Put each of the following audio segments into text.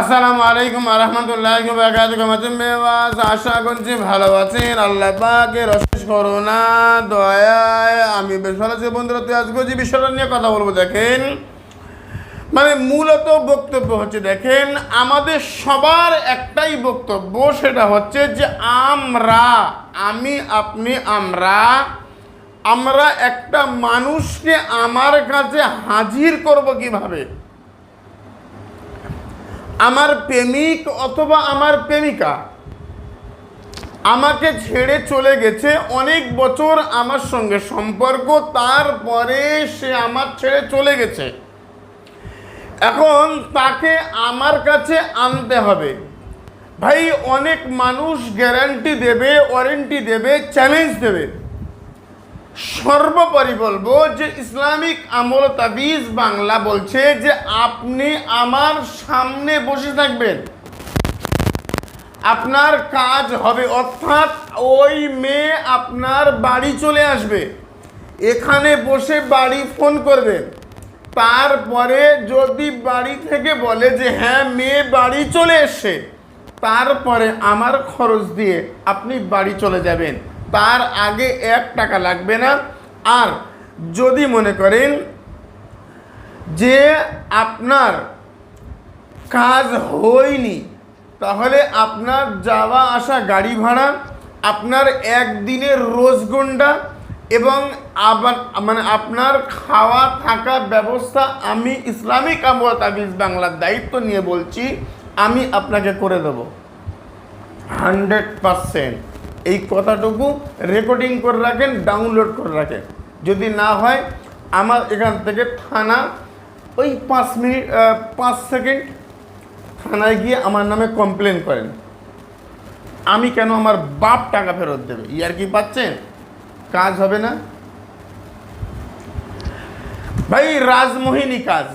আসসালামু আলাইকুম রহমতুল্লাহ বারাকাতুহু। আশা করছি ভালো আছেন। আল্লাহ পাকের অশেষ করোনা দয়ায়। আমি বেশ ভালো আছি বন্ধুরা। তুই আজকে যে বিষয়টা নিয়ে কথা বলব, দেখেন মানে মূলত বক্তব্য হচ্ছে, দেখেন, আমাদের সবার একটাই বক্তব্য, সেটা হচ্ছে যে আমরা, আমি, আপনি, আমরা আমরা একটা মানুষকে আমার কাছে হাজির করব কীভাবে? আমার প্রেমিক অথবা আমার প্রেমিকা আমাকে ছেড়ে চলে গেছে অনেক বছর আমার সঙ্গে সম্পর্ক, তারপরে সে আমার ছেড়ে চলে গেছে। এখন তাকে আমার কাছে আনতে হবে। ভাই, অনেক মানুষ গ্যারান্টি দেবে ওয়ারেন্টি দেবে চ্যালেঞ্জ দেবে। সর্বোপরি বলব যে ইসলামিক আমল তাবিজ বাংলা বলছে যে আপনি আমার সামনে বসে থাকবেন। আপনার কাজ হবে, অর্থাৎ ওই মেয়ে আপনার বাড়ি চলে আসবে। এখানে বসে বাড়ি ফোন করবেন। তারপরে যদি বাড়ি থেকে বলে যে হ্যাঁ মেয়ে বাড়ি চলে এসছে, তারপরে আমার খরচ দিয়ে আপনি বাড়ি চলে যাবেন। তার আগে এক টাকা লাগবে না। আর যদি মনে করেন যে আপনার কাজ হয়নি, তাহলে আপনার যাওয়া আসা গাড়ি ভাড়া, আপনার একদিনের রোজগন্ডা এবং আবার মানে আপনার খাওয়া থাকা ব্যবস্থা আমি ইসলামিক আমল তাবিজ বাংলার দায়িত্ব নিয়ে বলছি, আমি আপনাকে করে দেবো। Hundred percent. এই কথাটুকু রেকর্ডিং করে রাখেন ডাউনলোড করে রাখেন। যদি না হয়, আমার এখান থেকে থানা, ওই পাঁচ মিনিট পাঁচ সেকেন্ড থানায় গিয়ে আমার নামে কমপ্লেন করেন। আমি কেন আমার বাপ টাকা ফেরত দেবে? ইয়ার কি পাচ্ছেন? কাজ হবে না? ভাই, রাজমোহিনী কাজ।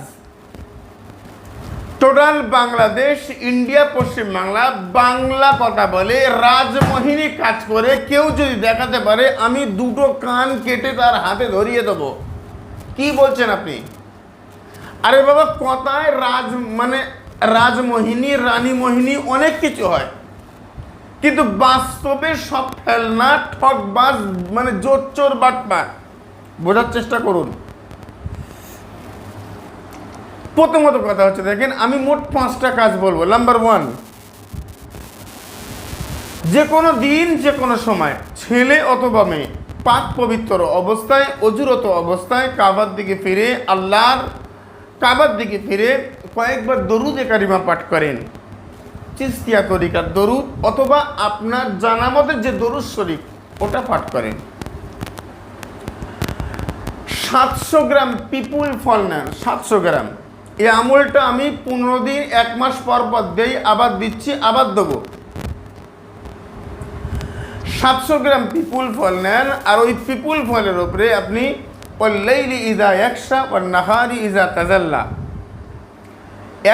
টোটাল বাংলাদেশ, ইন্ডিয়া পশ্চিম বাংলা বাংলা কথা বলে, রাজমোহিনী কাজ করে কেউ যদি দেখাতে পারে, আমি দুটো কান কেটে তার হাতে ধরিয়ে দেবো। কি বলছেন আপনি? আরে বাবা, কথায় রাজ মানে রাজমোহিনী রানী মোহিনী অনেক কিছু হয়। কিন্তু বাস্তবে সব ফেলনা, ঠকবাজ মানে জোর চোর বাটপা বোঝার চেষ্টা করুন। প্রথমত কথা হচ্ছে, দেখেন আমি মোট পাঁচটা কাজ বলব। নাম্বার ওয়ান যে কোনো দিন, যে কোনো সময়, ছেলে অথবা মেয়ে, পাক পবিত্র অবস্থায়, অজুরত অবস্থায় কাবার দিকে ফিরে, আল্লাহর কাবার দিকে ফিরে কয়েকবার দরুদে কারিমা পাঠ করেন। চিস্তিয়া তরিকার দরুদ অথবা আপনার জানা মতে যে দরুদ শরীফ, ওটা পাঠ করেন। সাতশো গ্রাম পিপুল ফল নেন, সাতশো গ্রাম। এই আমলটা আমি পনেরো দিন, এক মাস পর পর দেই, আবার দিচ্ছি, আবার দেবো। সাতশো গ্রাম পিপুল ফল নেন, আর ওই পিপুল ফলের ওপরে আপনি ওল্লাইলি ইজা একশা ও নাহারি ইজা তাজাল্লা।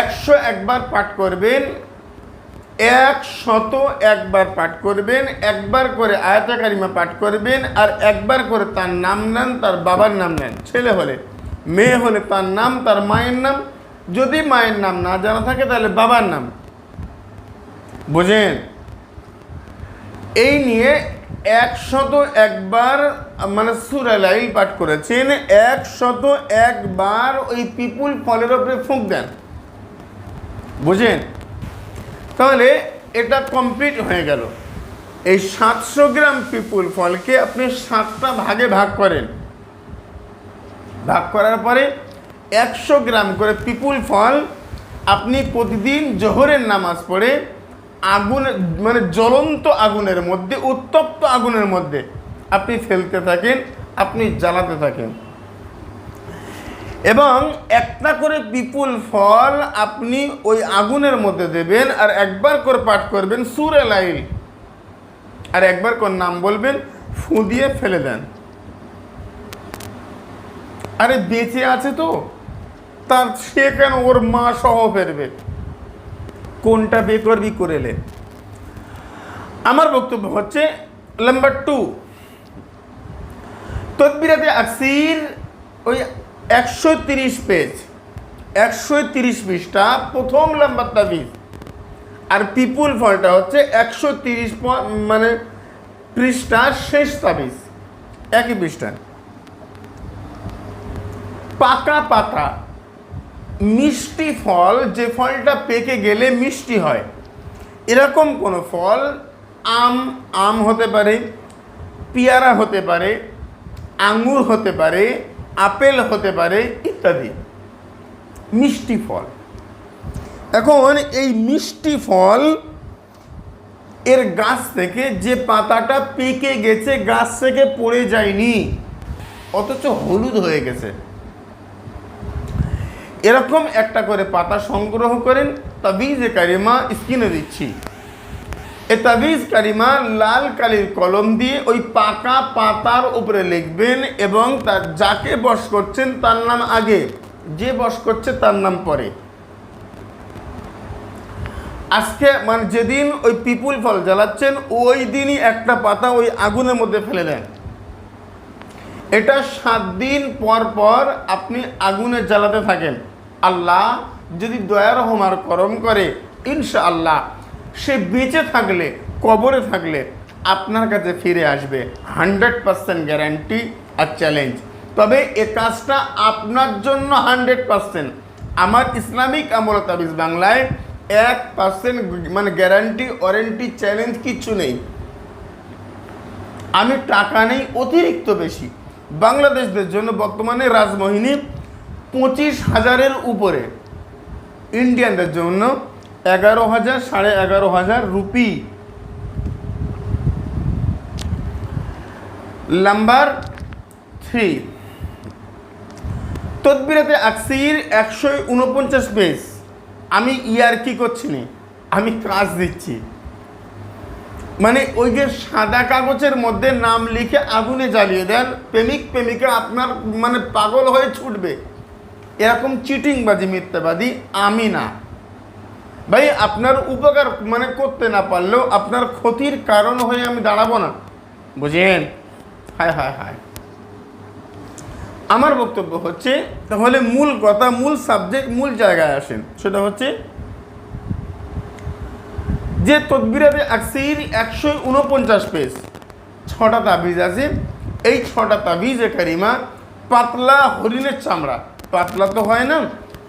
একশো একবার পাঠ করবেন এক শত একবার পাঠ করবেন, একবার করে আয়াতা কারিমা পাঠ করবেন, আর একবার করে তার নাম নেন, তার বাবার নাম নেন, ছেলে হলে। মেয়ে হলে তার নাম, তার মায়ের নাম। যদি মায়ের নাম না জানা থাকে, তাহলে বাবার নাম। বুঝেন? এই নিয়ে একশত একবার মানে সুরালাইল পাঠ করেছেন, একশত একবার ওই পিপুল ফলের ওপরে ফুঁক দেন। বুঝেন? তাহলে এটা কমপ্লিট হয়ে গেল। এই সাতশো গ্রাম পিপুল ফলকে আপনি সাতটা ভাগে ভাগ করেন। ভাগ করার পরে একশো গ্রাম করে পিপুল ফল আপনি প্রতিদিন জোহরের নামাজ পড়ে আগুন মানে জ্বলন্ত আগুনের মধ্যে, উত্তপ্ত আগুনের মধ্যে আপনি ফেলতে থাকেন, আপনি জ্বালাতে থাকেন। এবং একটা করে পিপুল ফল আপনি ওই আগুনের মধ্যে দেবেন আর একবার করে পাঠ করবেন সুরে লাইল। আর একবার করে নাম বলবেন ফু দিয়ে ফেলে দেন। আরে বেঁচে আছে তো। তার সে কেন ওর মা সহ ফেরবে? কোনটা বে করবি করেলে আমার বক্তব্য হচ্ছে নাম্বার টু তদবিরাতে আসির ওই একশো তিরিশ পেজ একশো তিরিশ পৃষ্ঠা, প্রথম নাম্বার তাবিজ আর পিপুল ফলটা হচ্ছে একশো তিরিশ মানে পৃষ্ঠার শেষ তাবিজ। একই পৃষ্ঠা পাকা পাতা, মিষ্টি ফল, যে ফলটা পেকে গেলে মিষ্টি হয়। এরকম কোনো ফল, আম আম হতে পারে, পেয়ারা হতে পারে, আঙুর হতে পারে, আপেল হতে পারে ইত্যাদি। মিষ্টি ফল। এখন এই মিষ্টি ফল, এর গাছ থেকে যে পাতাটা পেকে গেছে, গাছ থেকে পড়ে যায়নি, অথচ হলুদ হয়ে গেছে। এরকম একটা করে পাতা সংগ্রহ করেন, তাবিজে কারিমা স্কিনে দিচ্ছি। এ তাবিজ কারিমা লাল কালির কলম দিয়ে ওই পাকা পাতার উপরে লিখবেন এবং তার যাকে বস করছেন তার নাম আগে, যে বস করছে তার নাম পরে। আজকে মানে যেদিন ওই পিপুল ফল জ্বালাচ্ছেন, ওই দিনই একটা পাতা ওই আগুনের মধ্যে ফেলে দেন। এটা সাত দিন পর পর আপনি আগুনে জ্বালাতে থাকেন। আল্লাহ যদি দয়া রহমার করম করে ইনশা আল্লাহ সে বেঁচে থাকলে, কবরে থাকলে আপনার কাছে ফিরে আসবে। হান্ড্রেড পার্সেন্ট গ্যারান্টি আর চ্যালেঞ্জ। তবে এ কাজটা আপনার জন্য হান্ড্রেড পার্সেন্ট। আমার ইসলামিক আমল তাবিজ বাংলায় এক পার্সেন্ট মানে গ্যারান্টি, ওয়ারেন্টি, চ্যালেঞ্জ কিচ্ছু নেই। আমি টাকা নেই, অতিরিক্ত বেশি। বাংলাদেশদের জন্য বর্তমানে রাজমোহিনী পঁচিশ হাজারের উপরে। ইন্ডিয়ানদের জন্য এগারো হাজার, সাড়ে এগারো হাজার রুপি। নাম্বার থ্রি তদবিরাতে আকসির একশো উনপঞ্চাশ পেজ। আমি ইয়ার কি করছি না? আমি কাজ দিচ্ছি। মানে ওই যে সাদা কাগজের মধ্যে নাম লিখে আগুনে জ্বালিয়ে দেন, প্রেমিক প্রেমিকা আপনার মানে পাগল হয়ে ছুটবে। এরকম চিটিংবাজি, মিথ্যাবাদী আমি না। ভাই, আপনার উপকার মানে করতে না পারলেও আপনার ক্ষতির কারণ হয়ে আমি দাঁড়াবো না। বুঝেন? হায় হায় হায়। আমার বক্তব্য হচ্ছে, তাহলে মূল কথা, মূল সাবজেক্ট মূল জায়গায় আসেন। সেটা হচ্ছে, যে তদবিরাতে আকসির একশো উনপঞ্চাশ পেজ, ছটা তাবিজ আছে। এই ছটা তাবিজে কারিমা, পাতলা হরিণের চামড়া। পাতলা তো হয় না,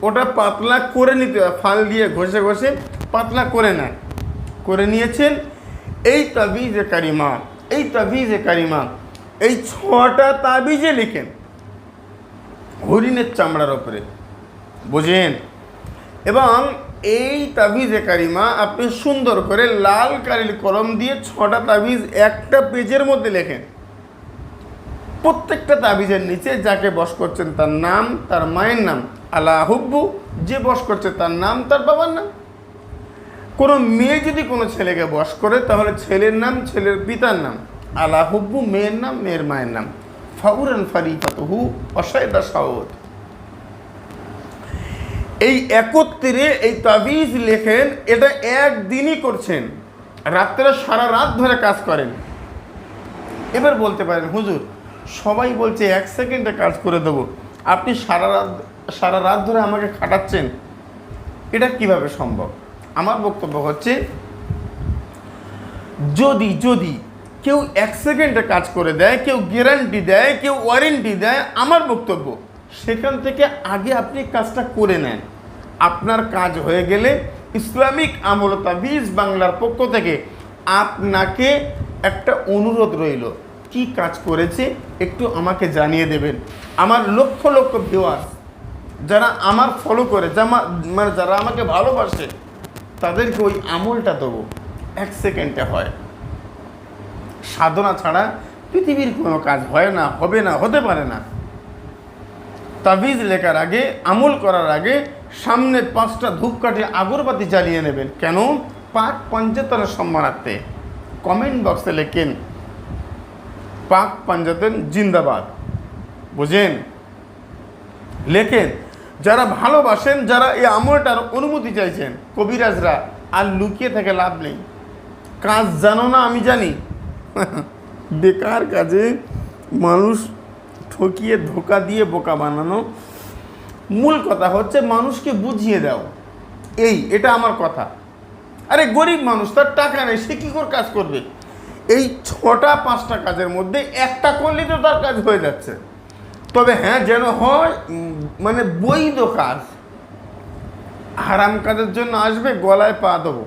ওটা পাতলা করে নিতে হয়, ফাল দিয়ে ঘষে ঘষে পাতলা করে নেয়। করে নিয়েছেন, এই তাবিজে কারিমা, এই তাবিজে কারিমা, এই ছটা তাবিজে লিখেন, হরিণের চামড়ার ওপরে বুঝেন? এবং এই তাবিজে কারিমা আপনি সুন্দর করে লাল কালির কলম দিয়ে ছটা তাবিজ একটা পেজের মধ্যে লেখেন। প্রত্যেকটা তাবিজের নিচে যাকে বস করছেন তার নাম, তার মায়ের নাম আলা হুব্বু, যে বস করছে তার নাম, তার বাবার নাম। কোনো মেয়ে যদি কোনো ছেলেকে বস করে, তাহলে ছেলের নাম, ছেলের পিতার নাম। আলা হুব্বু মেয়ের নাম, মেয়ের মায়ের নাম। ফাউরান ফারিফাতহু অসায়দা সাউদ এই একত্রে এই তাবিজ লেখেন, এটা একদিনই করছেন। রাত্রে সারা রাত ধরে কাজ করেন। এবার বলতে পারেন, হুজুর সবাই বলছে, এক সেকেন্ডে কাজ করে দেবো। আপনি সারা রাত সারা রাত ধরে আমাকে খাটাচ্ছেন। এটা কীভাবে সম্ভব? আমার বক্তব্য হচ্ছে, যদি যদি কেউ এক সেকেন্ডে কাজ করে দেয়, কেউ গ্যারান্টি দেয়, কেউ ওয়ারেন্টি দেয়, আমার বক্তব্য, সেখান থেকে আগে আপনি কাজটা করে নেন। আপনার কাজ হয়ে গেলে ইসলামিক আমল তাবিজ বাংলার পক্ষ থেকে আপনাকে একটা অনুরোধ রইল কি কাজ করেছে একটু আমাকে জানিয়ে দেবেন। আমার লক্ষ লক্ষ ভিউয়ার্স যারা আমার ফলো করে, যারা মানে যারা আমাকে ভালোবাসে, তাদেরকে ওই আমলটা দেবো। এক সেকেন্ডে হয়। সাধনা ছাড়া পৃথিবীর কোনো কাজ হয় না, হবে না, হতে পারে না। তাবিজ লেখার আগে, আমল করার আগে সামনে পাঁচটা ধূপকাঠি আগরবাতি জ্বালিয়ে নেবেন। কেন? পাক পঞ্চায়েতের সম্মানার্থে। কমেন্ট বক্সে লেখেন পাক পাঞ্জাতেন জিন্দাবাদ। বুঝেন? লেখেন, যারা ভালোবাসেন, যারা এই আমলটার অনুমতি চাইছেন, কবিরাজরা, আর লুকিয়ে থেকে লাভ নেই। কাজ জানো না, আমি জানি। বেকার কাজে মানুষ ঠকিয়ে, ধোকা দিয়ে বোকা বানানো। মূল কথা হচ্ছে, মানুষকে বুঝিয়ে দাও। এই, এটা আমার কথা। আরে গরিব মানুষ, তার টাকা নেই, সে কী করে কাজ করবে? এই ছটা, পাঁচটা কাজের মধ্যে একটা করলেই তো তার কাজ হয়ে যাচ্ছে। তবে হ্যাঁ যেন হয় মানে বৈধ কাজ। হারাম কাজের জন্য আসবে, গলায় পা দেবো।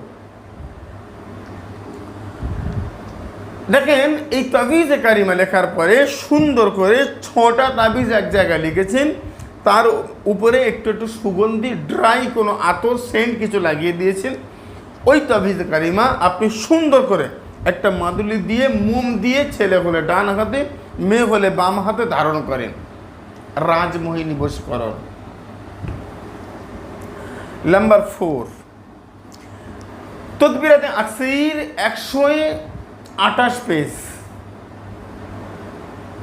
দেখেন, এই তাবিজে কারিমা লেখার পরে সুন্দর করে ছটা তাবিজ এক জায়গায় লিখেছেন। তার উপরে একটু একটু সুগন্ধি, ড্রাই কোনো আতর, সেন্ট কিছু লাগিয়ে দিয়েছেন। ওই তাবিজে কারিমা আপনি সুন্দর করে একটা মাদুলি দিয়ে মোম দিয়ে ছেলে হলে ডান হাতে, মেয়ে হলে বাম হাতে ধারণ করেন। রাজমোহিনী বশীকরণ। Number four. তদবিরাতে আকসির একশো আটাশ পেজ।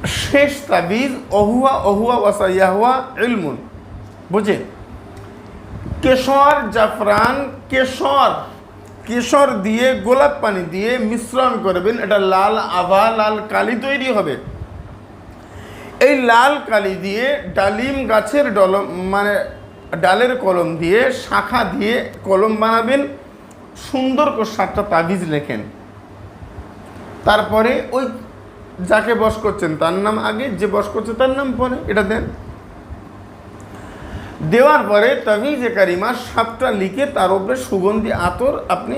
শেষ তাবিজ, অহুয়া অহুয়া ওয়াসাইয়াহুয়া ইলমুন। বুঝে কেশর জাফরান, কেশর কেশর দিয়ে, গোলাপ পানি দিয়ে মিশ্রণ করবেন। এটা লাল আভা, লাল কালি তৈরি হবে। এই লাল কালি দিয়ে ডালিম গাছের ডলম মানে ডালের কলম দিয়ে শাখা দিয়ে কলম বানাবেন। সুন্দর করে সাতটা তাবিজ লেখেন। তারপরে ওই যাকে বস করছেন, তার নাম আগে, যে বস করছে তার নাম পরে, এটা দেন। দেওয়ার পরে তাবিজে কারিমা সাপটা লিখে তার উপরে সুগন্ধি, আতর আপনি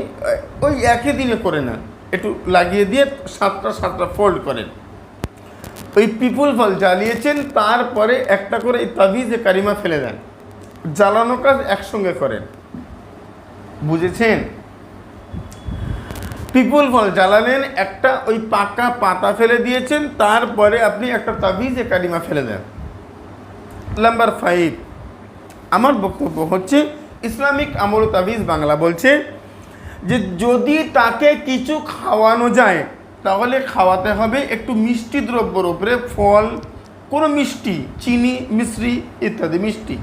ওই একই দিনে করে নেন। একটু লাগিয়ে দিয়ে সাতটা সাতটা ফোল্ড করেন। ওই পিপুল ফল জ্বালিয়েছেন, তারপরে একটা করে এই তাবিজে কারিমা ফেলে দেন। জ্বালানো কাজ একসঙ্গে করেন। বুঝেছেন? পিপুল ফল জ্বালালেন, একটা ওই পাকা পাতা ফেলে দিয়েছেন, তারপরে আপনি একটা তাবিজে কারিমা ফেলে দেন। নাম্বার ফাইভ আমার বক্তব্য হচ্ছে ইসলামিক আমল তাবিজ বাংলা বলছে যে যদি তাকে কিছু খাওয়ানো যায়, তাহলে খাওয়াতে হবে একটু মিষ্টি দ্রব্যর উপরে ফল, কোনো মিষ্টি, চিনি, মিশ্রি ইত্যাদি মিষ্টি।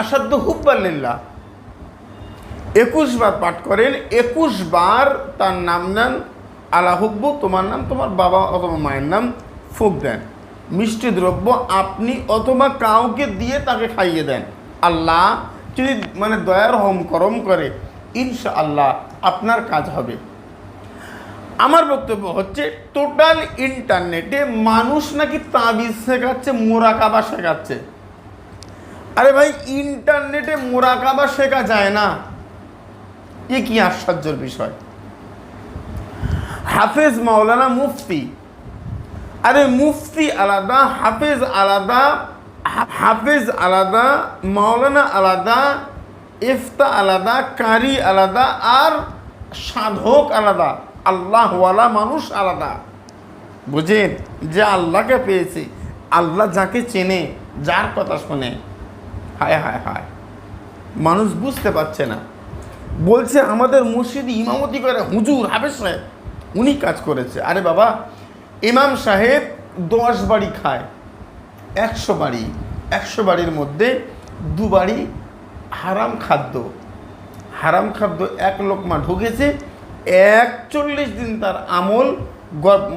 আসাদ্দু হুব্বাল্লিল্লাহ একুশ বার পাঠ করেন, একুশ বার তার নাম নেন, আলা হুব্বু তোমার নাম, তোমার বাবা অথবা মায়ের নাম ফুক দেন। মিষ্টি দ্রব্য আপনি অথবা কাউকে দিয়ে তাকে খাইয়ে দেন। আল্লাহ যদি মানে দয়ার হম করম করে ইনশা আল্লাহ আপনার কাজ হবে। আমার বক্তব্য হচ্ছে, টোটাল ইন্টারনেটে মানুষ নাকি তাবিজ শেখাচ্ছে, মোরাকাবা শেখাচ্ছে। আরে ভাই, ইন্টারনেটে মোরাকাবা শেখা যায় না। এ কি আশ্চর্যের বিষয়? হাফেজ মাওলানা মুফতি আরে মুফতি আলাদা, হাফেজ আলাদা হাফেজ আলাদা, মাওলানা আলাদা, ইফতা আলাদা, কারি আলাদা আর সাধক আলাদা। আল্লাহওয়ালা মানুষ আলাদা। বুঝেন? যে আল্লাহকে পেয়েছে, আল্লাহ যাকে চেনে, যার কথা শোনে। হায় হায় হায়। মানুষ বুঝতে পারছে না। বলছে আমাদের মসজিদে ইমামতি করে। হুজুর, হাফেজ সাহেব, উনি কাজ করেছে। আরে বাবা ইমাম সাহেব দশ বাড়ি খায়। একশো বাড়ি, একশো বাড়ির মধ্যে দু বাড়ি হারাম খাদ্য। হারাম খাদ্য এক লোকমা ঢুকেছে, একচল্লিশ দিন তার আমল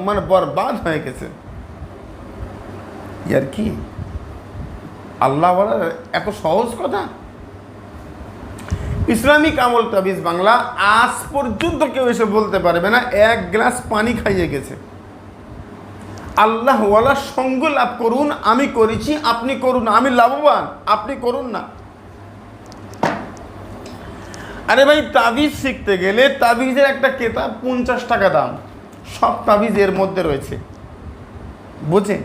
মানে বরবাদ হয়ে গেছে। ইয়ার কি? আল্লাহ বলার এত সহজ কথা? ইসলামিক আমল তাবিজ বাংলা আজ পর্যন্ত কেউ এসে বলতে পারবে না, এক গ্লাস পানি খাইয়ে গেছে। আল্লাহ ওয়ালা সঙ্গ লাভ করুন, আমি করেছি, আপনি করুন আমি লাভবান, আপনি করুন না। আরে ভাই, তাবিজ শিখতে গেলে তাবিজের একটা কেতাব পঞ্চাশ টাকা দাম। সব তাবিজ এর মধ্যে রয়েছে। বুঝে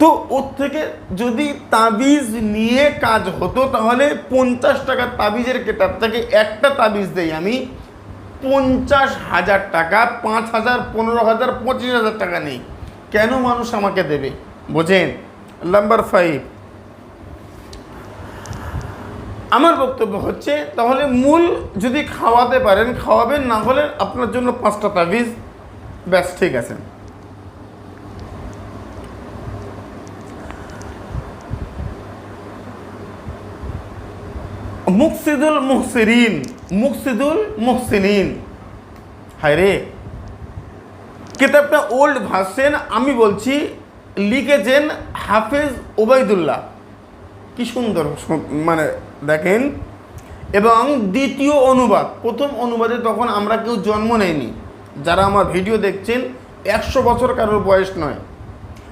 তো ওর থেকে যদি তাবিজ নিয়ে কাজ হতো, তাহলে পঞ্চাশ টাকার তাবিজের কেতাব থেকে একটা তাবিজ দেই আমি। পঞ্চাশ হাজার টাকা, পাঁচ হাজার, পনেরো হাজার, পঁচিশ হাজার টাকা নেই। কেন মানুষ আমাকে দেবে? বোঝেন? নাম্বার ফাইভ আমার বক্তব্য হচ্ছে, তাহলে মূল যদি খাওয়াতে পারেন, খাওয়াবেন, না হলে আপনার জন্য পাঁচটা তাবিজ। ব্যাস, ঠিক আছে। মুকসিদুল মুহসিরিন মুকসিদুল মুহসিনিন। হায় রে কেতাবটা ওল্ড ভার্সেন আমি বলছি, লিখেছেন হাফেজ ওবায়দুল্লাহ। কি সুন্দর মানে দেখেন। এবং দ্বিতীয় অনুবাদ, প্রথম অনুবাদে তখন আমরা কেউ জন্ম নেয়নি। যারা আমার ভিডিও দেখছেন, একশো বছর কারোর বয়স নয়।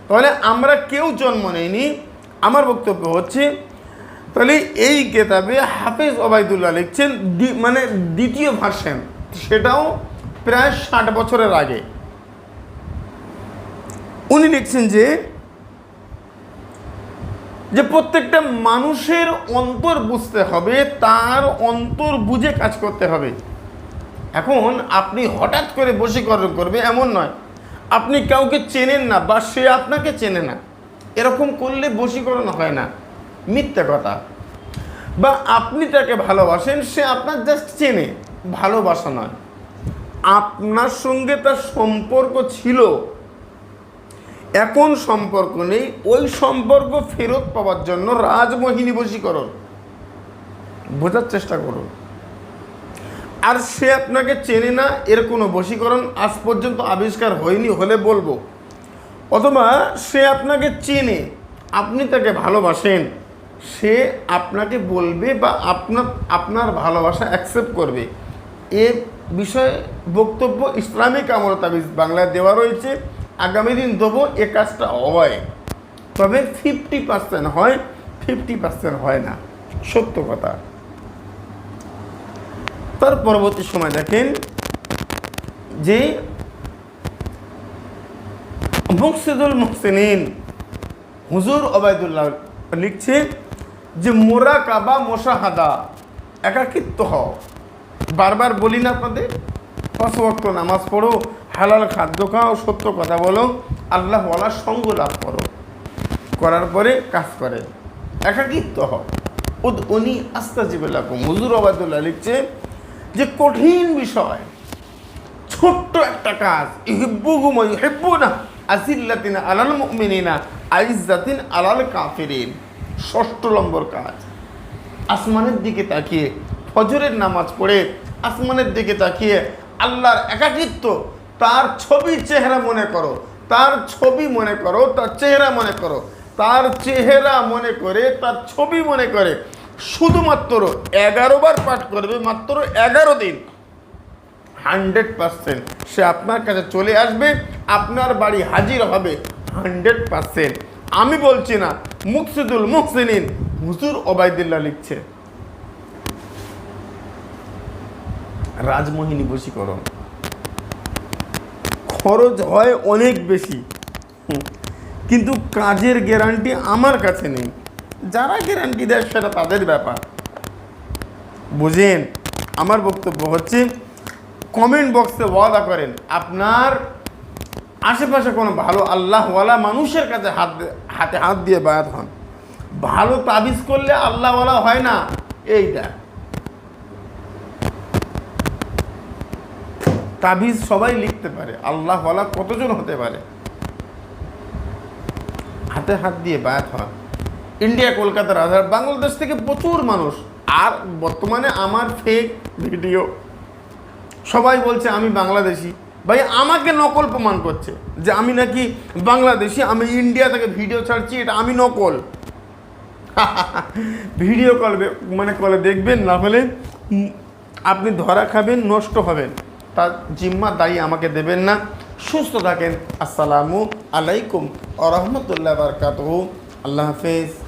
তাহলে আমরা কেউ জন্ম নেয়নি। আমার বক্তব্য হচ্ছে তাহলে এই কেতাবে হাফেজ ওবায়দুল্লাহ লিখছেন মানে দ্বিতীয় ভার্সন। সেটাও প্রায় ষাট বছরের আগে। উনি লিখছেন যে যে প্রত্যেকটা মানুষের অন্তর বুঝতে হবে, তার অন্তর বুঝে কাজ করতে হবে। এখন আপনি হঠাৎ করে বশীকরণ করবে, এমন নয়। আপনি কাউকে চেনেন না বা সে আপনাকে চেনে না। এরকম করলে বশীকরণ হয় না। মিথ্যা কথা। বা আপনি তাকে ভালোবাসেন, সে আপনার জাস্ট চেনে, ভালোবাসা নয়। আপনার সঙ্গে তার সম্পর্ক ছিল। এখন সম্পর্ক নেই, ওই সম্পর্ক ফেরত পাওয়ার জন্য রাজমোহিনী বশীকরণ। বোঝার চেষ্টা করুন। আর সে আপনাকে চেনে না, এর কোনো বশীকরণ আজ পর্যন্ত আবিষ্কার হয়নি হলে বলব। অথবা সে আপনাকে চেনে, আপনি তাকে ভালোবাসেন। সে আপনাকে বলবে বা আপনার আপনার ভালোবাসা অ্যাকসেপ্ট করবে। এ বিষয়ে বক্তব্য ইসলামিক আমল তাবিজ বাংলায় দেওয়া রয়েছে। আগামী দিন দেবো এ কাজটা হয়। তবে ফিফটি পার্সেন্ট হয় ফিফটি পার্সেন্ট হয় না। সত্য কথা। তার পরবর্তী সময় দেখেন যে মুকসিদুল মুহসিনিন হুজুর ওবায়দুল্লাহ লিখছে যে মোরা কাবা মোশাহাদা একাকিত্ব হও। বারবার বলি না আপনাদের পাঁচ নামাজ পড়ো, হালাল খাদ্য খাও, সত্য কথা বলো, আল্লাহ ওয়ালার সঙ্গ লাভ করো। করার পরে কাজ করে। একাকিত্ব হও। উদ উনি আস্তা জিবেলাকুম হুজুর ওবায়দুল্লাহ লিখছে যে কঠিন বিষয়, ছোট্ট একটা কাজ ইহিব্বু না আসিল্লাতিন আলাল মুমিনিনা, আইজ্জাতিন আলাল কাফিরিন। ষষ্ঠ নম্বর কাজ আসমানের দিকে তাকিয়ে ফজরের নামাজ পড়ে আসমানের দিকে তাকিয়ে আল্লাহর একাকিত্ব, তার ছবি চেহারা মনে করো, তার ছবি মনে করো, তার চেহারা মনে করো, তার চেহারা মনে করে, তার ছবি মনে করে, শুধুমাত্র এগারো বার পাঠ করবে মাত্র এগারো দিন। হান্ড্রেড পার্সেন্ট সে আপনার কাছে চলে আসবে, আপনার বাড়ি হাজির হবে হান্ড্রেড পার্সেন্ট। আমি বলছি না মুকসিদুল মুহসিনিন হুজুর ওবায়দুল্লাহ লিখছে। রাজমোহিনী বশীকরণ। খরচ হয় অনেক বেশি। কিন্তু কাজের গ্যারান্টি আমার কাছে নেই। যারা গ্যারান্টি দেয় সেটা তাদের ব্যাপার। বুঝেন, আমার বক্তব্য হচ্ছে কমেন্ট বক্সে ওয়াদা করেন, আপনার আশেপাশে কোনো ভালো আল্লাহওয়ালা মানুষের কাছে হাত হাতে হাত দিয়ে বায়াত হন। ভালো তাবিজ করলে আল্লাহওয়ালা হয় না, এইটা। তাবিজ সবাই লিখতে পারে, আল্লাহওয়ালা কতজন হতে পারে? হাতে হাত দিয়ে বায়াত হন। ইন্ডিয়া কলকাতার আধার বাংলাদেশ থেকে প্রচুর মানুষ। আর বর্তমানে আমার ফেক ভিডিও সবাই বলছে, আমি বাংলাদেশি। ভাই, আমাকে নকল প্রমাণ করছে যে আমি নাকি বাংলাদেশি, আমি ইন্ডিয়া থেকে ভিডিও ছাড়ছি, এটা আমি নকল। ভিডিও কল মানে কলে দেখবেন, না হলে আপনি ধরা খাবেন, নষ্ট হবেন। তার জিম্মা দায়ী আমাকে দেবেন না। সুস্থ থাকেন। আসসালামু আলাইকুম। আ রহমতুল্লাহ বারকাত আল্লাহ হাফেজ।